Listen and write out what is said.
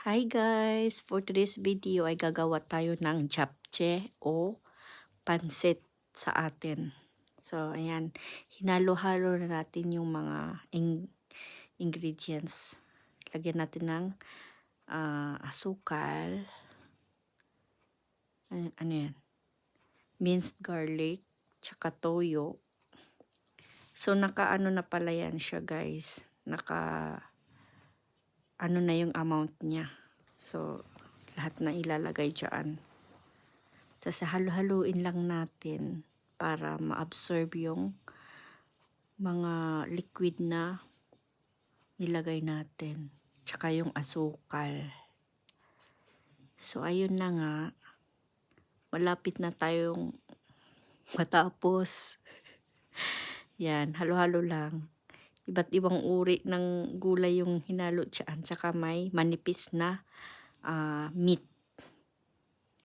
Hi guys! For today's video ay gagawa tayo ng japchae o pansit sa atin. So, ayan. Hinalo-halo na natin yung mga ing ingredients. Lagyan natin ng ah, asukal. Ano, ano yan? Minced garlic. Tsaka toyo. So, naka-ano na pala yan siya guys. Naka ano na yung amount niya. So, lahat na ilalagay dyan. Tapos, halo-haluin lang natin para ma-absorb yung mga liquid na nilagay natin. Tsaka yung asukal. So, ayun na nga. Malapit na tayong matapos. Yan, halo-halo lang iba't ibang uri ng gulay yung hinalo dyan. Tsaka may manipis na ah, meat.